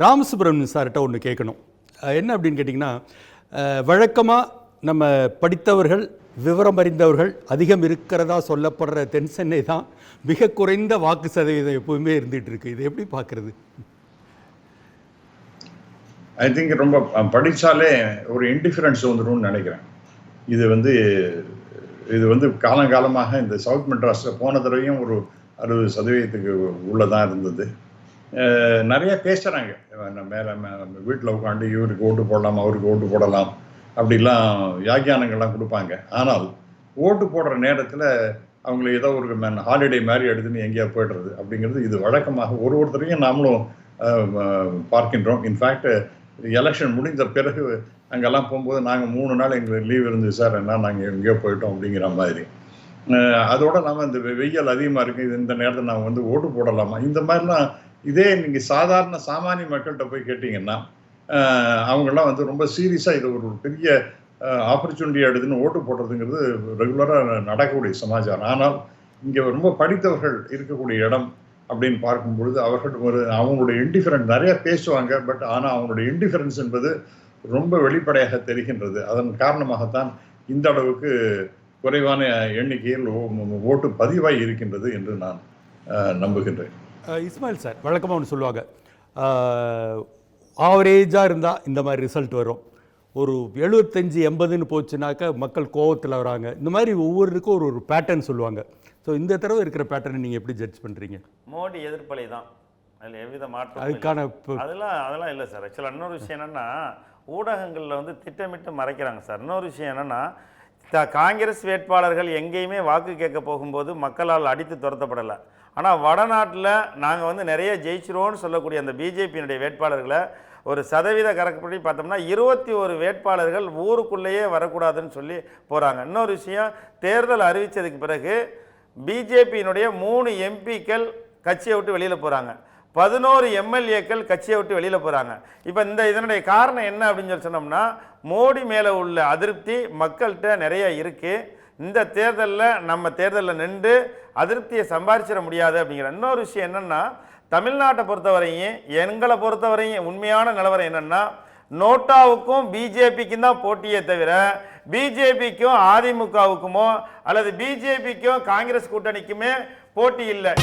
ராமசுப்ரமணியன் சார்கிட்ட ஒன்று கேட்கணும். என்ன அப்படின்னு கேட்டிங்கன்னா வழக்கமாக நம்ம படித்தவர்கள் விவரம் அறிந்தவர்கள் அதிகம் இருக்கிறதா சொல்லப்படுற தென் சென்னை தான் மிக குறைந்த வாக்கு சதவீதம் எப்பவுமே இருந்துகிட்டு இருக்கு. இது எப்படி பார்க்குறது? ஐ திங்க் ரொம்ப படித்தாலே படிச்சாலே ஒரு இன்டிஃபரன்ஸ் வந்துடும் நினைக்கிறேன். இது வந்து இது வந்து காலங்காலமாக இந்த சவுத் மெட்ராஸில் போன தடவையும் ஒரு அறுபது சதவீதத்துக்கு உள்ளதான் இருந்தது. நிறைய பேசுகிறாங்க மேலே வீட்டில் உட்காந்து இவருக்கு ஓட்டு போடலாம் அவருக்கு ஓட்டு போடலாம் அப்படிலாம் வியாக்கியானங்கள்லாம் கொடுப்பாங்க. ஆனால் ஓட்டு போடுற நேரத்தில் அவங்கள ஏதோ ஒரு ஹாலிடே மாதிரி எடுத்துன்னு எங்கேயா போய்டுறது அப்படிங்கிறது இது வழக்கமாக ஒரு ஒருத்தரையும் நாமளும் பார்க்கின்றோம். இன்ஃபேக்ட் எலெக்ஷன் முடிந்த பிறகு அங்கெல்லாம் போகும்போது நாங்கள் மூணு நாள் எங்களுக்கு லீவ் இருந்துச்சு சார். என்ன நாங்கள் எங்கேயோ போயிட்டோம் அப்படிங்கிற மாதிரி. அதோடு அதோட இந்த வெ- வெயில் அதிகமாக இருக்குது இந்த நேரத்தில் நாங்கள் வந்து ஓட்டு போடலாமா? இந்த மாதிரிலாம் இதே நீங்கள் சாதாரண சாமானிய மக்கள்கிட்ட போய் கேட்டிங்கன்னா அவங்கெல்லாம் வந்து ரொம்ப சீரியஸாக இது ஒரு பெரிய ஆப்பர்ச்சுனிட்டி எடுத்துன்னு ஓட்டு போடுறதுங்கிறது ரெகுலராக நடக்கக்கூடிய சமாச்சாரம். ஆனால் இங்கே ரொம்ப படித்தவர்கள் இருக்கக்கூடிய இடம் அப்படின்னு பார்க்கும் பொழுது அவர்கள் ஒரு அவங்களுடைய இன்டிஃபரன்ஸ் நிறைய பேசுவாங்க. பட் ஆனால் அவங்களுடைய இன்டிஃபரன்ஸ் என்பது ரொம்ப வெளிப்படையாக தெரிகின்றது. அதன் காரணமாகத்தான் இந்த அளவுக்கு குறைவான எண்ணிக்கையில் ஓட்டு பதிவாய் இருக்கின்றது என்று நான் நம்புகின்றேன். இஸ்மாயில் சார் வழக்கமாக ஒன்று சொல்லுவாங்க. ஆவரேஜாக இருந்தால் இந்த மாதிரி ரிசல்ட் வரும். ஒரு எழுபத்தஞ்சி எண்பதுன்னு போச்சுனாக்கா மக்கள் கோவத்தில் வராங்க. இந்த மாதிரி ஒவ்வொருக்கும் ஒரு ஒரு பேட்டர்ன் சொல்லுவாங்க. ஸோ இந்த தடவை இருக்கிற பேட்டர்னை நீங்கள் எப்படி ஜட்ஜ் பண்ணுறீங்க மோடி எதிர்ப்பலை தான். அதில் எவ்வித மாற்றம். அதுக்கான அதெல்லாம் அதெல்லாம் இல்லை சார். ஆக்சுவலாக இன்னொரு விஷயம் என்னென்னா ஊடகங்களில் வந்து திட்டமிட்டு மறைக்கிறாங்க சார். இன்னொரு விஷயம் என்னென்னா த- காங்கிரஸ் வேட்பாளர்கள் எங்கேயுமே வாக்கு கேட்க போகும்போது மக்களால் அடித்து துரத்தப்படலை. ஆனால் வடநாட்டில் நாங்கள் வந்து நிறைய ஜெயிச்சிரோன்னு சொல்லக்கூடிய அந்த பிஜேபியினுடைய வேட்பாளர்களை ஒரு சதவீத கணக்குப்படி பார்த்தோம்னா இருபத்தி ஒரு வேட்பாளர்கள் ஊருக்குள்ளேயே வரக்கூடாதுன்னு சொல்லி போகிறாங்க இன்னொரு விஷயம் தேர்தல் அறிவித்ததுக்கு பிறகு பிஜேபியினுடைய மூணு எம்பிக்கள் கட்சியை விட்டு வெளியில் போகிறாங்க பதினோரு எம்எல்ஏக்கள் கட்சியை விட்டு வெளியில் போகிறாங்க இப்போ இந்த இதனுடைய காரணம் என்ன அப்படின்னு சொல்லி சொன்னோம்னா மோடி மேலே உள்ள அதிருப்தி மக்கள்கிட்ட நிறைய இருக்குது இந்த தேர்தலில் நம்ம தேர்தலில் நின்று அதிருப்தியை சம்பாரிச்சிட முடியாது அப்படிங்கிற இன்னொரு விஷயம் என்னென்னா தமிழ்நாட்டை பொறுத்தவரையும் எங்களை பொறுத்தவரையும் உண்மையான நிலவரம் என்னென்னா நோட்டாவுக்கும் பிஜேபிக்கும் தான் போட்டியே தவிர பிஜேபிக்கும் அதிமுகவுக்குமோ அல்லது பிஜேபிக்கும் காங்கிரஸ் கூட்டணிக்குமே போட்டி இல்லை.